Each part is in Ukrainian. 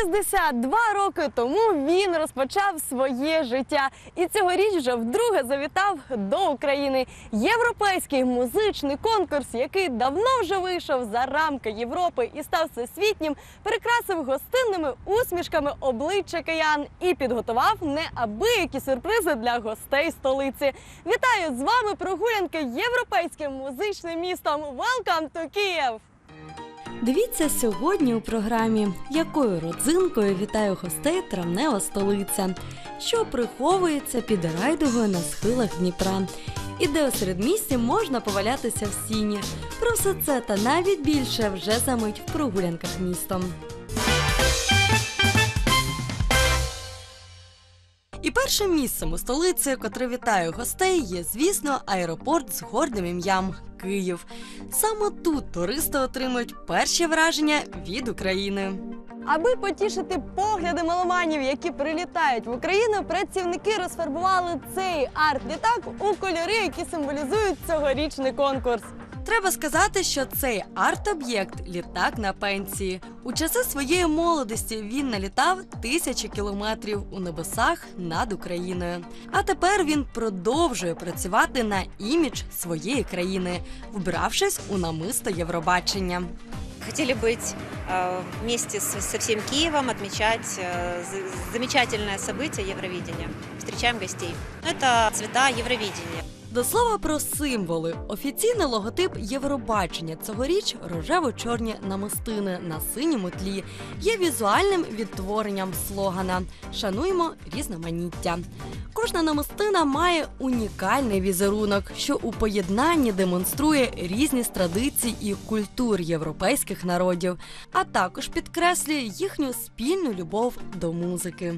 62 роки тому він розпочав своє життя і цьогоріч вже вдруге завітав до України. Європейський музичний конкурс, який давно вже вийшов за рамки Європи і став всесвітнім, перекрасив гостинними усмішками обличчя киян і підготував неабиякі сюрпризи для гостей столиці. Вітаю з вами прогулянки європейським музичним містом. Welcome to Київ! Дивіться сьогодні у програмі, якою родзинкою вітає гостей травнева столиця, що приховується під райдугою на схилах Дніпра, і де у середмісті можна повалятися в сіні. Про все це та навіть більше вже за мить в прогулянках містом. І першим місцем у столиці, котре вітає гостей, є, звісно, аеропорт з гордим ім'ям Київ. Саме тут туристи отримують перші враження від України. Аби потішити погляди меломанів, які прилітають в Україну, працівники розфарбували цей арт-літак у кольори, які символізують цьогорічний конкурс. Треба сказати, що цей арт-об'єкт літак на пенсії. У часи своєї молодості він налітав тисячі кілометрів у небесах над Україною. А тепер він продовжує працювати на імідж своєї країни, вбравшись у намисто Євробачення. Хотели быть э, вместе с- со всем Киевом, отмечать э, з- замечательное событие Евровидения. Встречаем гостей. Это цвета Евровидения. До слова про символи. Офіційний логотип Євробачення цьогоріч рожево-чорні намистини на синьому тлі є візуальним відтворенням слогана Шануємо різноманіття. Кожна намистина має унікальний візерунок, що у поєднанні демонструє різність традицій і культур європейських народів, а також підкреслює їхню спільну любов до музики.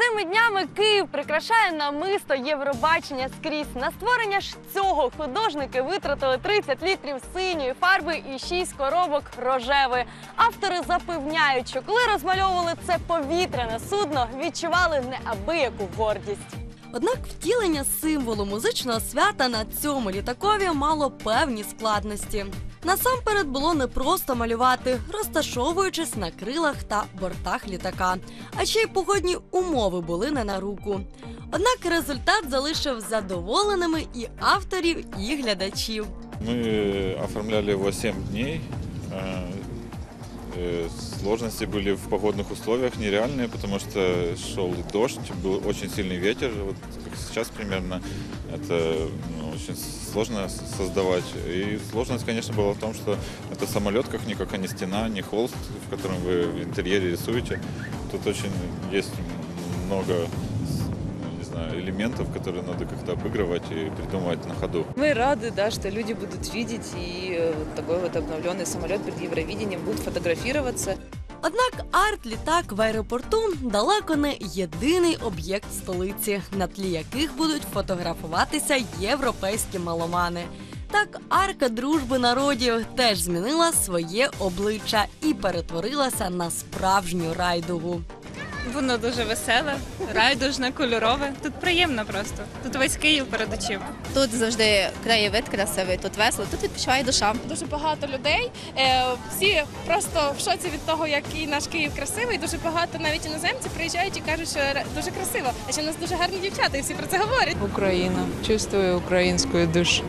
Цими днями Київ прикрашає намисто Євробачення скрізь. На створення ж цього художники витратили 30 літрів синьої фарби і 6 коробок рожевої. Автори запевняють, що коли розмальовували це повітряне судно, відчували неабияку гордість. Однак втілення символу музичного свята на цьому літакові мало певні складності. Насамперед було не просто малювати, розташовуючись на крилах та бортах літака, а ще й погодні умови були не на руку. Однак результат залишив задоволеними і авторів, і глядачів. Мы оформляли его 7 дней. Э, э, Сложности были в погодных условиях нереальные, потому что шел дождь, был очень сильный ветер, вот как Сейчас примерно. Это ну, очень сложно создавать. И сложность, конечно, была в том, что это самолет как-никак, а не стена, не холст, в котором вы в интерьере рисуете. Тут очень есть много знаю, элементов, которые надо как-то обыгрывать и придумывать на ходу. Мы рады, да, что люди будут видеть и э, такой вот обновленный самолет перед Евровидением, будут фотографироваться. Однак арт-літак в аеропорту далеко не єдиний об'єкт столиці, на тлі яких будуть фотографуватися європейські маломани. Так, арка дружби народів теж змінила своє обличчя і перетворилася на справжню райдугу. Воно дуже веселе, райдужне, кольорове. Тут приємно просто. Тут весь Київ перед очима. Тут завжди краєвид красивий, тут весело, тут відпочиває душа. дуже багато людей. Е, Всі просто в шоці від того, який наш Київ красивий. Дуже багато навіть іноземців приїжджають і кажуть, що дуже красиво. А ще в нас дуже гарні дівчата, і всі про це говорять. Украина. Чувствую украинскую душу.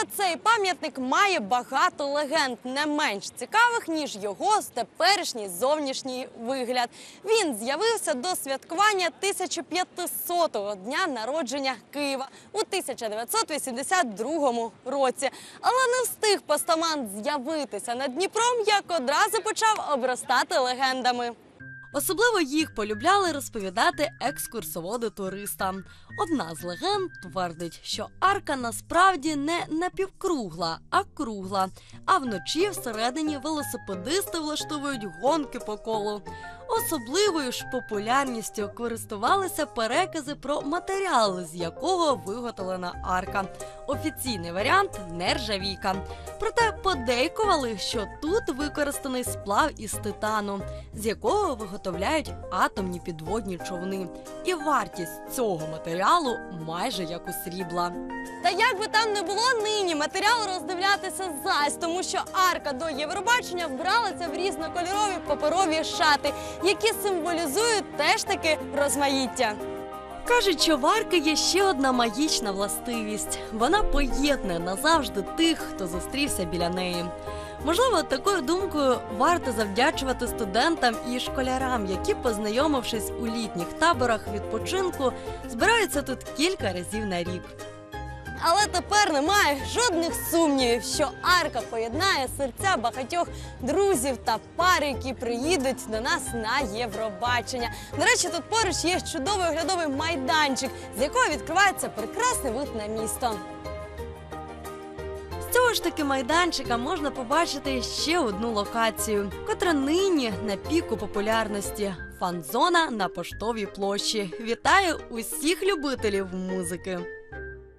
До цей пам'ятник має багато легенд, не менш цікавих ніж його теперішній зовнішній вигляд. Він з'явився до святкування 1500-го дня народження Києва у 1982 році. Але не встиг постамент з'явитися над Дніпром, як одразу почав обростати легендами. Особливо їх полюбляли розповідати екскурсоводи туристам. Одна з легенд твердить, що арка насправді не напівкругла, а кругла. А вночі всередині велосипедисти влаштовують гонки по колу. Особливою ж популярністю користувалися перекази про матеріал, з якого виготовлена арка. Офіційний варіант нержавійка. Проте подейкували, що тут використаний сплав із титану, з якого виготовляють атомні підводні човни. І вартість цього матеріалу майже як у срібла. Та як би там не було нині, матеріал роздивлятися зась, тому що арка до Євробачення вбралася в різнокольорові паперові шати. Які символізують теж таки розмаїття. Кажуть, що в арки є ще одна магічна властивість. Вона поєднує назавжди тих, хто зустрівся біля неї. Можливо, такою думкою варто завдячувати студентам і школярам, які, познайомившись у літніх таборах відпочинку, збираються тут кілька разів на рік. Але тепер немає жодних сумнівів, що арка поєднає серця багатьох друзів та пар, які приїдуть до нас на Євробачення. До речі, тут поруч є чудовий оглядовий майданчик, з якого відкривається прекрасний вид на місто. З цього ж таки майданчика можна побачити ще одну локацію, котра нині на піку популярності. Фан-зона на поштовій площі. Вітаю усіх любителів музики.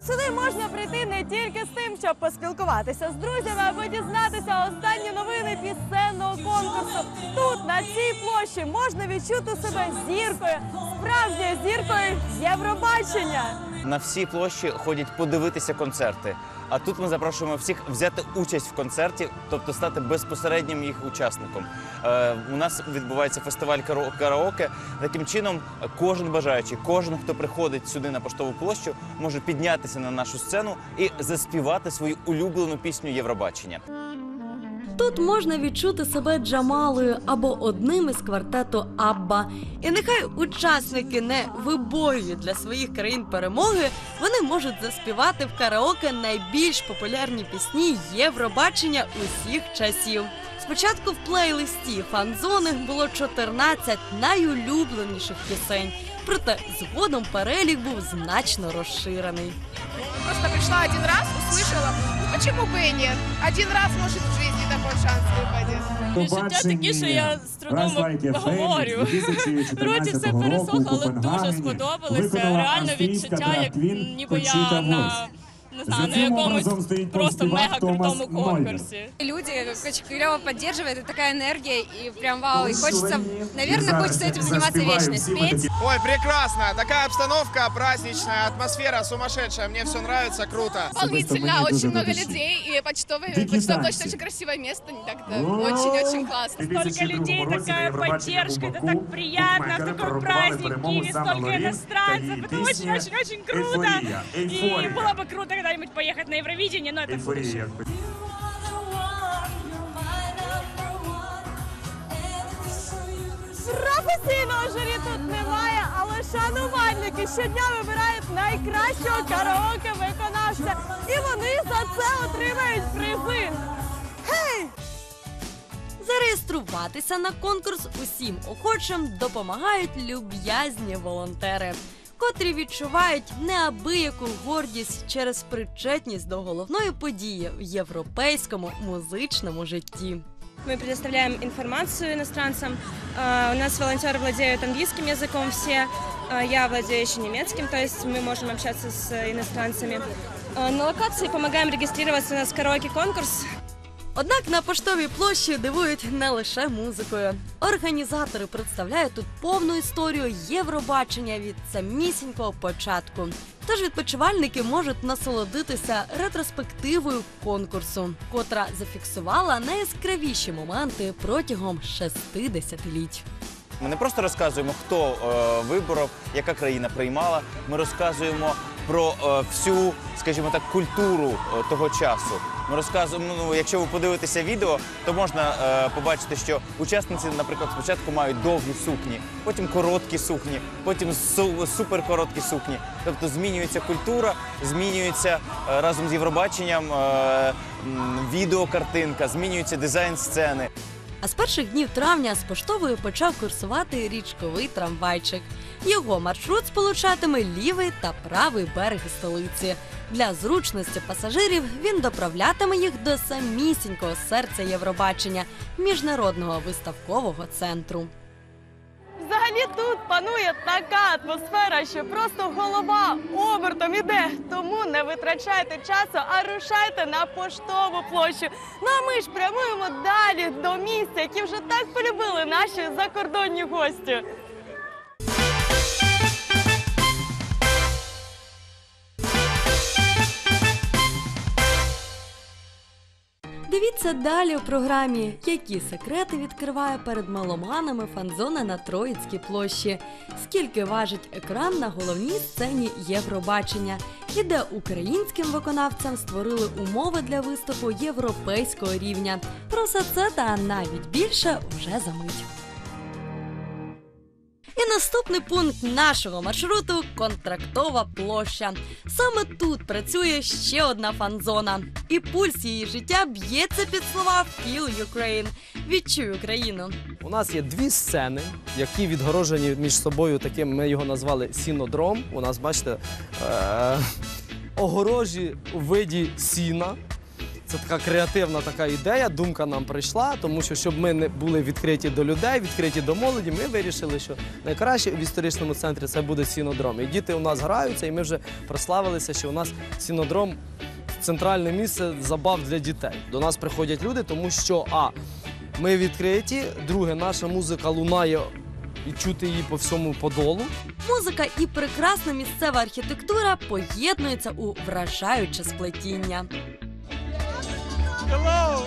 Сюди можна прийти не тільки з тим, щоб поспілкуватися з друзями або дізнатися останні новини пісенного конкурсу. Тут, на цій площі, можна відчути себе зіркою, справжньою зіркою Євробачення. На всі площі ходять подивитися концерти. А тут ми запрошуємо всіх взяти участь в концерті, тобто стати безпосереднім їх учасником. Е, у нас відбувається фестиваль карао- караоке. Таким чином, кожен бажаючий, кожен, хто приходить сюди на поштову площу, може піднятися на нашу сцену і заспівати свою улюблену пісню Євробачення. Тут можна відчути себе Джамалою або одним із квартету Абба. І нехай учасники не вибоюють для своїх країн перемоги, вони можуть заспівати в караоке найбільш популярні пісні Євробачення усіх часів. Спочатку в плейлисті фан-зони було 14 найулюбленіших пісень, проте згодом перелік був значно розширений. Просто прийшла один раз, услышала, ну почему бы и нет? Один раз, может, в жизни такой шанс выпадет. Відчуття такі, що я з трудом говорю. Вроді все пересохло, але дуже сподобалося. Реально відчуття, як ніби я на не знаю, на якомусь просто мега крутому конкурсі. Люди очень клево поддерживают, и такая энергия, и прям вау, и хочется, наверное, хочется этим заниматься вечно, спеть. Ой, прекрасно! Такая обстановка праздничная, атмосфера сумасшедшая. Мне все нравится, круто. Волнительно, очень много людей, и почтовый, почтовая площадь очень красивое место, так очень-очень классно. Столько людей, такая поддержка, это так приятно, в такой праздник Киеве, столько иностранцев, это очень-очень-очень круто. И было бы круто когда-нибудь поехать на Евровидение, но это будущем. Професійного журі тут немає, але шанувальники щодня вибирають найкращого караоке виконавця. І вони за це отримають призи. Гей! Зареєструватися на конкурс усім охочим допомагають люб'язні волонтери, котрі відчувають неабияку гордість через причетність до головної події в європейському музичному житті. Мы предоставляем информацию иностранцам. А, У нас волонтеры владеют английским языком все. А, Я владею еще немецким, то есть мы можем общаться с иностранцами. А, На локации помогаем регистрироваться на караоке-конкурс. Однак на поштовій площі дивують не лише музикою. Організатори представляють тут повну історію Євробачення від самісінького початку. Тож відпочивальники можуть насолодитися ретроспективою конкурсу, котра зафіксувала найяскравіші моменти протягом шести десятиліть. Ми не просто розказуємо, хто е, виборов, яка країна приймала. Ми розказуємо про е, всю, скажімо так, культуру е, того часу. Ми розказуємо, ну, якщо ви подивитеся відео, то можна е, побачити, що учасниці, наприклад, спочатку мають довгі сукні, потім короткі сукні, потім су- суперкороткі сукні. Тобто змінюється культура, змінюється е, разом з Євробаченням е, відеокартинка, змінюється дизайн сцени. А з перших днів травня з поштовою почав курсувати річковий трамвайчик. Його маршрут сполучатиме лівий та правий береги столиці. Для зручності пасажирів він доправлятиме їх до самісінького серця Євробачення міжнародного виставкового центру. Взагалі тут панує така атмосфера, що просто голова обертом іде. Тому не витрачайте часу, а рушайте на поштову площу. Ну а ми ж прямуємо далі до місця, які вже так полюбили наші закордонні гості. Дивіться далі у програмі, які секрети відкриває перед маломанами фанзона на Троїцькій площі, скільки важить екран на головній сцені Євробачення, і де українським виконавцям створили умови для виступу європейського рівня. Про все це та навіть більше вже за мить. І наступний пункт нашого маршруту контрактова площа. Саме тут працює ще одна фан-зона. І пульс її життя б'ється під слова Feel Ukraine. Відчуй Україну. У нас є дві сцени, які відгорожені між собою таким, ми його назвали сінодром. У нас, бачите, е- огорожі у виді сіна. Це така креативна така ідея, думка нам прийшла, тому що щоб ми не були відкриті до людей, відкриті до молоді, ми вирішили, що найкраще в історичному центрі це буде сінодром. І діти у нас граються, і ми вже прославилися, що у нас сінодром центральне місце забав для дітей. До нас приходять люди, тому що а ми відкриті, друге, наша музика лунає і чути її по всьому подолу. Музика і прекрасна місцева архітектура поєднуються у вражаюче сплетіння. Hello!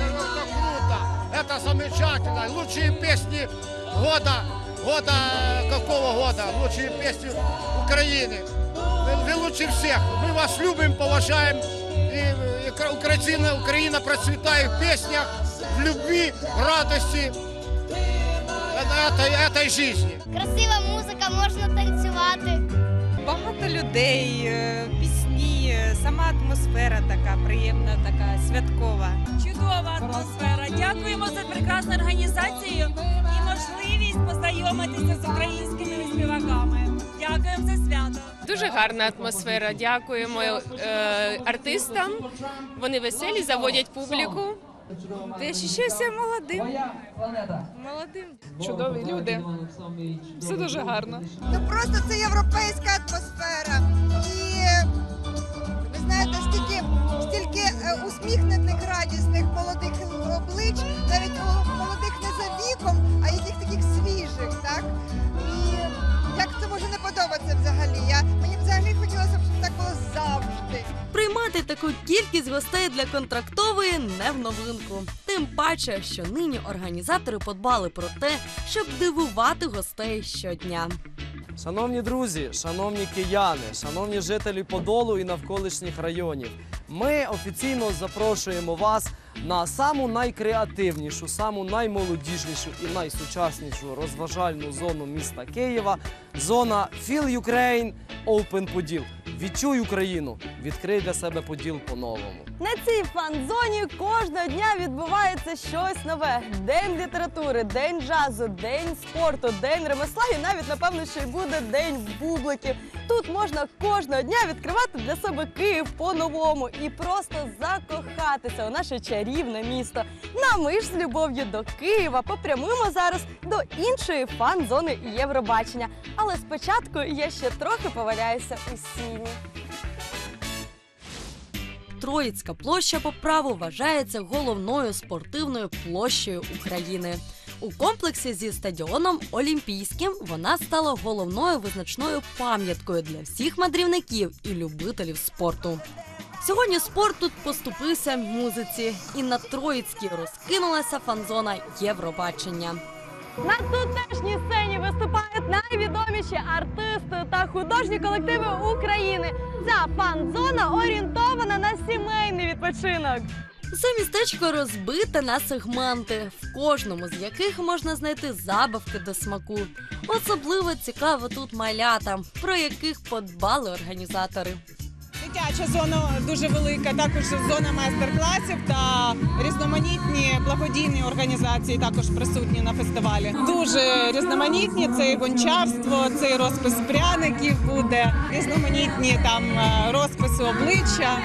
Это круто! Это замечательно! Лучшие песни года, года какого года? Лучшие песни Украины. Вы, вы лучше всех. Мы вас любим, поважаем. И, и Кра- Украина, Украина процветает в песнях, в любви, в радости это- этой, этой жизни. Красива музика, можна танцювати. Багато людей, е, пісні, е, сама атмосфера така приємна, така святкова. Чудова атмосфера. Дякуємо за прекрасну організацію і можливість познайомитися з українськими співаками. Дякуємо за свято. Дуже гарна атмосфера. Дякуємо е, артистам. Вони веселі, заводять публіку. Ти ощущався молодим. Молодим. Чудові люди. Все дуже гарно. Ну просто це європейська атмосфера. І знаєте, стільки, стільки е, усміхнених, радісних молодих облич, навіть молодих не за віком, а яких таких свіжих, так? І як це може не подобатися взагалі? Я, мені взагалі хотілося б, щоб так було завжди. Приймати таку кількість гостей для контрактової не в новинку. Тим паче, що нині організатори подбали про те, щоб дивувати гостей щодня. Шановні друзі, шановні кияни, шановні жителі Подолу і навколишніх районів, ми офіційно запрошуємо вас на саму найкреативнішу, саму наймолодіжнішу і найсучаснішу розважальну зону міста Києва. Зона Feel Ukraine Open Поділ. Відчуй Україну, відкрий для себе Поділ по-новому. На цій фан-зоні кожного дня відбувається щось нове: день літератури, день джазу, день спорту, день ремесла і навіть напевно, що й буде день бубликів. Тут можна кожного дня відкривати для себе Київ по-новому і просто закохатися у наше чарівне місто. Ну а ми ж з любов'ю до Києва попрямуємо зараз до іншої фан-зони Євробачення. Але спочатку я ще трохи поваляюся у сіні. Троїцька площа по праву вважається головною спортивною площею України. У комплексі зі стадіоном Олімпійським вона стала головною визначною пам'яткою для всіх мандрівників і любителів спорту. Сьогодні спорт тут поступився музиці, і на Троїцькій розкинулася фанзона Євробачення. На тутешній сцені виступають найвідоміші артисти та художні колективи України. Ця фан-зона орієнтована на сімейний відпочинок. Це містечко розбите на сегменти, в кожному з яких можна знайти забавки до смаку. Особливо цікаво тут малята, про яких подбали організатори. Дитяча зона дуже велика, також зона майстер-класів та різноманітні благодійні організації також присутні на фестивалі. Дуже різноманітні. Це і гончарство, це і розпис пряників буде, різноманітні там е, розписи обличчя.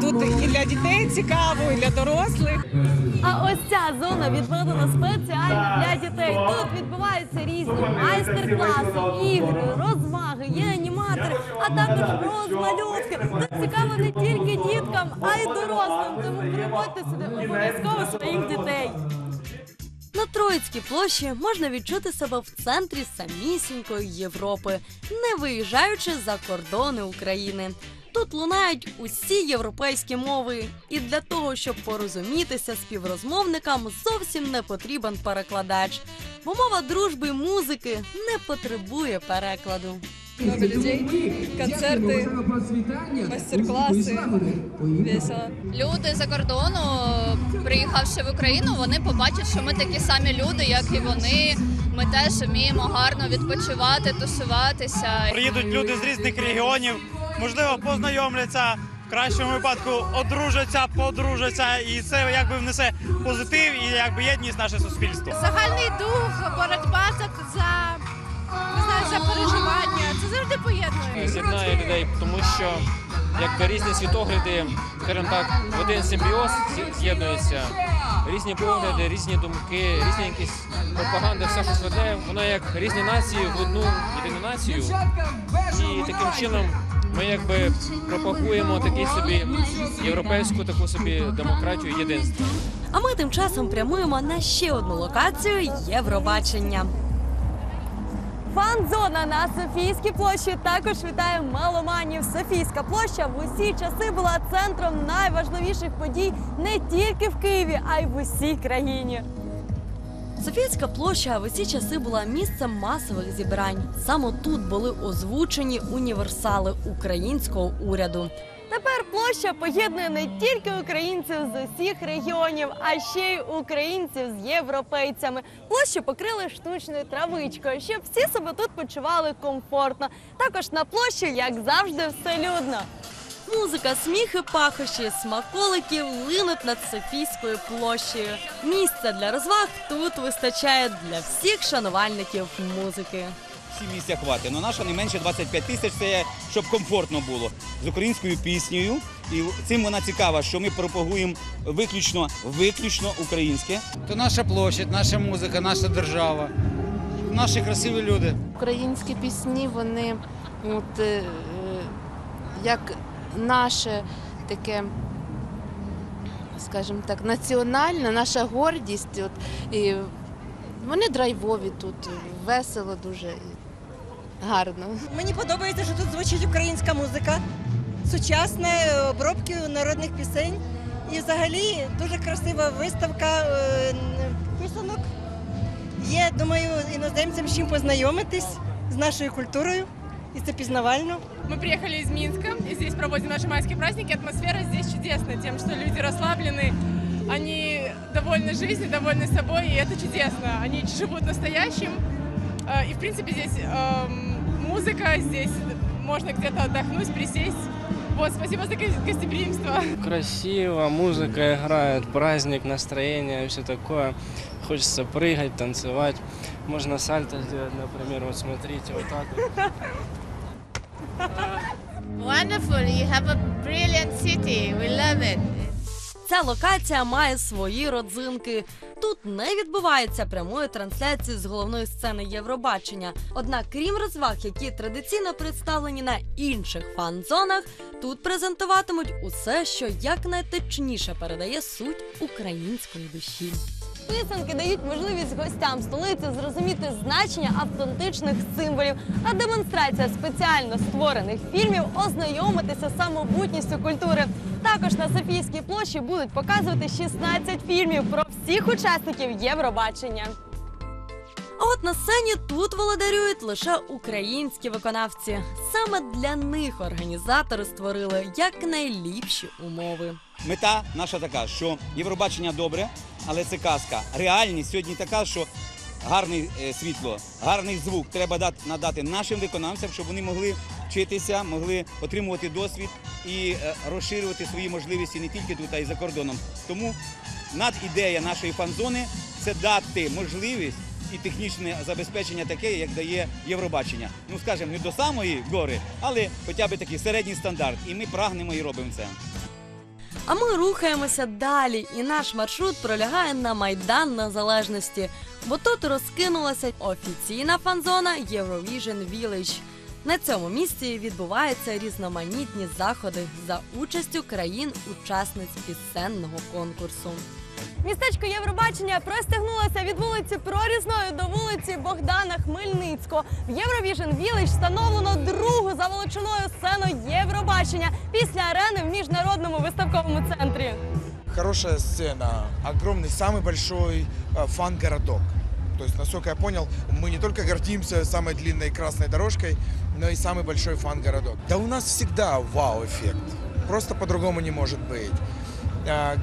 Тут і для дітей цікаво, і для дорослих. А ось ця зона відведена спеціально для дітей. Тут відбуваються різні майстер-класи, ігри, розваги, є аніматори, а також розмальовки. Тут цікаво не тільки діткам, а й дорослим. Тому приводьте сюди обов'язково своїх дітей. На Троїцькій площі можна відчути себе в центрі самісінької Європи, не виїжджаючи за кордони України. Тут лунають усі європейські мови, і для того, щоб порозумітися співрозмовникам, зовсім не потрібен перекладач, бо мова дружби музики не потребує перекладу. Много людей, концерти, мастер-класи. Весело. Люди за кордону, приїхавши в Україну, вони побачать, що ми такі самі люди, як і вони. Ми теж вміємо гарно відпочивати, тусуватися. Приїдуть люди з різних регіонів, можливо, познайомляться. В кращому випадку одружаться, подружаться, і це якби внесе позитив і якби єдність в наше суспільство. Загальний дух, боротьба за не знаю, за переживання. Це завжди поєднує. з'єднає людей, тому що якби різні світогляди, скажімо так, в один симбіоз з'є- з'єднуються. Різні погляди, різні думки, різні якісь пропаганди, все щось веде. Воно як різні нації в одну єдину націю. І таким чином ми якби пропагуємо такий собі європейську таку собі демократію єдинство. А ми тим часом прямуємо на ще одну локацію Євробачення. Фан-зона на Софійській площі також вітає маломанів. Софійська площа в усі часи була центром найважливіших подій не тільки в Києві, а й в усій країні. Софійська площа в усі часи була місцем масових зібрань. Саме тут були озвучені універсали українського уряду. Тепер площа поєднує не тільки українців з усіх регіонів, а ще й українців з європейцями. Площу покрили штучною травичкою, щоб всі себе тут почували комфортно. Також на площі, як завжди, все людно. Музика, сміх і пахощі, смаколиків линуть над Софійською площею. Місця для розваг тут вистачає для всіх шанувальників музики. Всі місця хватить. Ну наша не менше 25 тисяч, це щоб комфортно було з українською піснею. І цим вона цікава, що ми пропагуємо виключно, виключно українське. То наша площадь, наша музика, наша держава, наші красиві люди. Українські пісні, вони от, е, як наше таке, скажімо так, національне, наша гордість. От, і вони драйвові тут, весело дуже і гарно. Мені подобається, що тут звучить українська музика, сучасна е, обробки народних пісень. І взагалі дуже красива виставка е, н- писанок. Є, думаю, іноземцям з чим познайомитись з нашою культурою. І це пізнавально. Мы приехали из Минска, и здесь проводим наши майские праздники. Атмосфера здесь чудесная, тем, что люди расслаблены, они довольны жизнью, довольны собой, и это чудесно. Они живут настоящим, Э, и, в принципе, здесь эм, музыка, здесь можно где-то отдохнуть, присесть. Вот, спасибо за го- гостеприимство. Красиво, музыка играет, праздник, настроение, все такое. Хочется прыгать, танцевать. Можно сальто сделать, например, вот смотрите, вот так вот. Wonderful, you have a brilliant city, we love it. Ця локація має свої родзинки. Тут не відбувається прямої трансляції з головної сцени Євробачення. Однак, крім розваг, які традиційно представлені на інших фан-зонах, тут презентуватимуть усе, що якнайточніше передає суть української душі. Писанки дають можливість гостям столиці зрозуміти значення автентичних символів, а демонстрація спеціально створених фільмів ознайомитися з самобутністю культури. Також на Софійській площі будуть показувати 16 фільмів про всіх учасників Євробачення. А от на сцені тут володарюють лише українські виконавці. Саме для них організатори створили якнайліпші умови. Мета наша така, що Євробачення добре, але це казка. Реальність сьогодні така, що гарне світло, гарний звук треба надати нашим виконавцям, щоб вони могли вчитися, могли отримувати досвід і е, розширювати свої можливості не тільки тут, а й за кордоном. Тому надідея нашої фан-зони це дати можливість і технічне забезпечення таке, як дає Євробачення. Ну, скажімо, не до самої гори, але хоча б такий середній стандарт. І ми прагнемо і робимо це. А ми рухаємося далі, і наш маршрут пролягає на Майдан Незалежності, бо тут розкинулася офіційна фан-зона Eurovision Village. На цьому місці відбуваються різноманітні заходи за участю країн-учасниць пісенного конкурсу. Містечко Євробачення простягнулося від вулиці Прорізної до вулиці Богдана Хмельницького. В Євровіжн Village встановлено другу за величиною сцену Євробачення після арени в міжнародному виставковому центрі. Хорошая сцена, огромный, самый большой э, фан-городок. То есть, насколько я понял, мы не только гордимся самой длинной красной дорожкой, но и самый большой фан-городок. Да у нас всегда вау-эффект. Просто по-другому не может быть.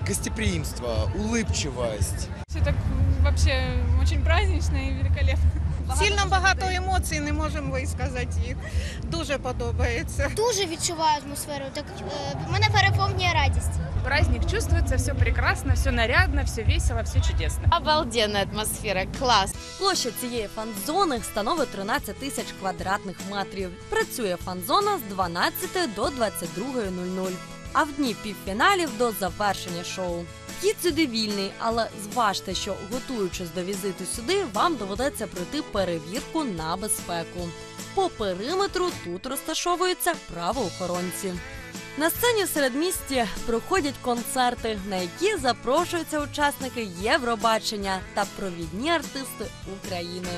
Гостеприимство, улыбчивость. Все так вообще очень празднично и великолепно. Сильно багато емоцій, не можемо висказати їх. Дуже подобається. Дуже відчуваю атмосферу. Так е, мене переповнює радість. Праздник чувствуется, все прекрасно, все нарядно, все весело, все чудесно. Обалденна атмосфера, клас. Площа цієї фан-зони становить 13 тисяч квадратних метрів. Працює фан-зона з 12 до 22.00, а в дні півфіналів до завершення шоу. Вхід сюди вільний, але зважте, що готуючись до візиту сюди, вам доведеться пройти перевірку на безпеку. По периметру тут розташовуються правоохоронці. На сцені середмісті проходять концерти, на які запрошуються учасники Євробачення та провідні артисти України.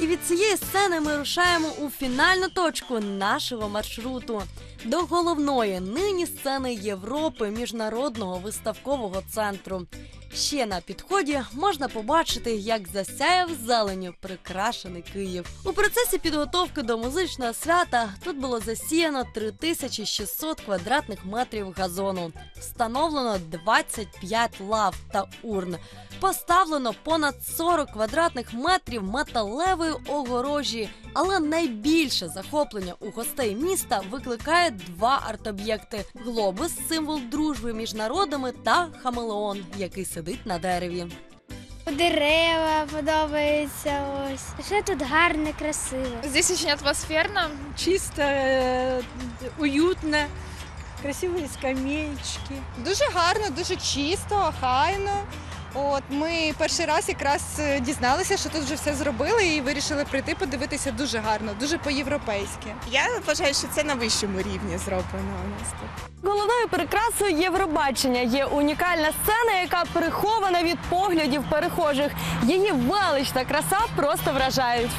І від цієї сцени ми рушаємо у фінальну точку нашого маршруту до головної нині сцени Європи міжнародного виставкового центру. Ще на підході можна побачити, як засяяв зеленю прикрашений Київ. У процесі підготовки до музичного свята тут було засіяно 3600 квадратних метрів газону, встановлено 25 лав та урн, поставлено понад 40 квадратних метрів металевої огорожі. Але найбільше захоплення у гостей міста викликає два арт-об'єкти: глобус, символ дружби між народами, та хамелеон, який сидить на дереві. Дерева подобаються ось. Все тут гарне, красиво. Здесь очень атмосферно. Чисто, е, уютно, красиві скамеечки. Дуже гарно, дуже чисто, охайно. От ми перший раз якраз е, дізналися, що тут вже все зробили, і вирішили прийти подивитися дуже гарно, дуже по-європейськи. Я вважаю, що це на вищому рівні зроблено у нас тут. Головною прикрасою Євробачення є унікальна сцена, яка прихована від поглядів перехожих. Її велич та краса просто вражають.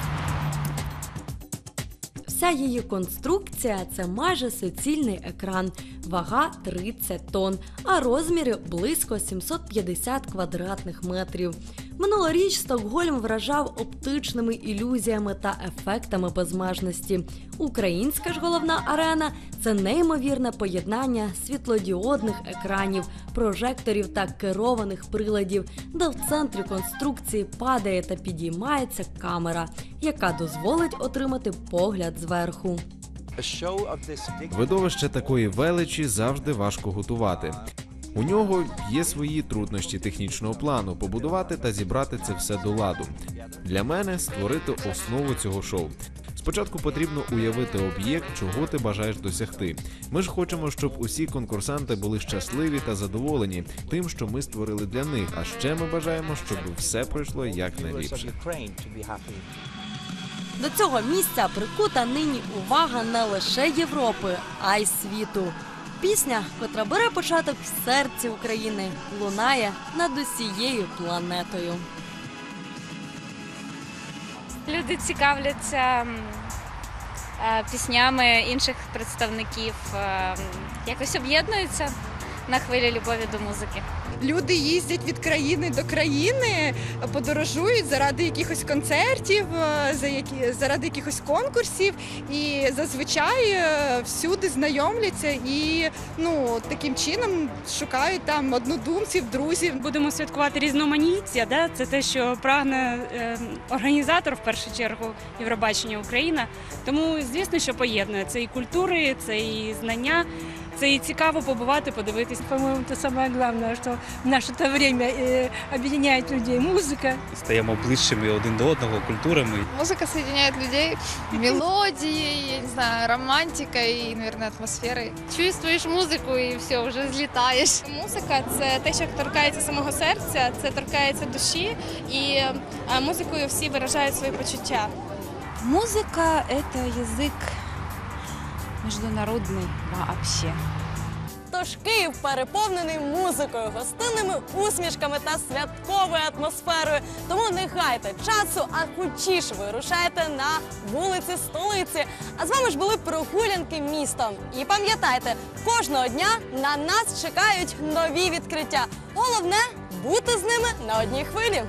Вся її конструкція це майже суцільний екран, вага 30 тонн, а розміри близько 750 квадратних метрів. Минулоріч Стокгольм вражав оптичними ілюзіями та ефектами безмежності. Українська ж головна арена це неймовірне поєднання світлодіодних екранів, прожекторів та керованих приладів, де в центрі конструкції падає та підіймається камера, яка дозволить отримати погляд зверху. Видовище такої величі завжди важко готувати. У нього є свої труднощі технічного плану побудувати та зібрати це все до ладу. Для мене створити основу цього шоу. Спочатку потрібно уявити об'єкт, чого ти бажаєш досягти. Ми ж хочемо, щоб усі конкурсанти були щасливі та задоволені тим, що ми створили для них. А ще ми бажаємо, щоб все пройшло якнайліпше. До цього місця прикута нині увага не лише Європи, а й світу. Пісня, котра бере початок в серці України, лунає над усією планетою. Люди цікавляться е, піснями інших представників, е, якось об'єднуються на хвилі любові до музики. Люди їздять від країни до країни, подорожують заради якихось концертів, е, за які заради якихось конкурсів, і зазвичай е, всюди знайомляться і ну таким чином шукають там однодумців, друзів. Будемо святкувати різноманіття. Да? Це те, що прагне е, організатор в першу чергу Євробачення Україна. Тому звісно, що поєднує це і культури, це і знання. Це і цікаво побувати, подивитись. По-моєму, це саме головне, що в наше те время е, об'єднає людей музика. стаємо ближчими один до одного культурами. Музыка соединяет людей мелодией, я не знаю, романтикой и, наверное, атмосферой. Чувствуешь музыку и все, уже взлетаешь. Музика це те, що торкається самого серця, це торкається душі, і е, музикою всі виражають свої почуття. Музыка – это язык международный вообще. Тож Київ переповнений музикою, гостинними усмішками та святковою атмосферою. Тому не гайте часу, а хочіш вирушайте на вулиці столиці. А з вами ж були прогулянки містом. І пам'ятайте, кожного дня на нас чекають нові відкриття. Головне бути з ними на одній хвилі.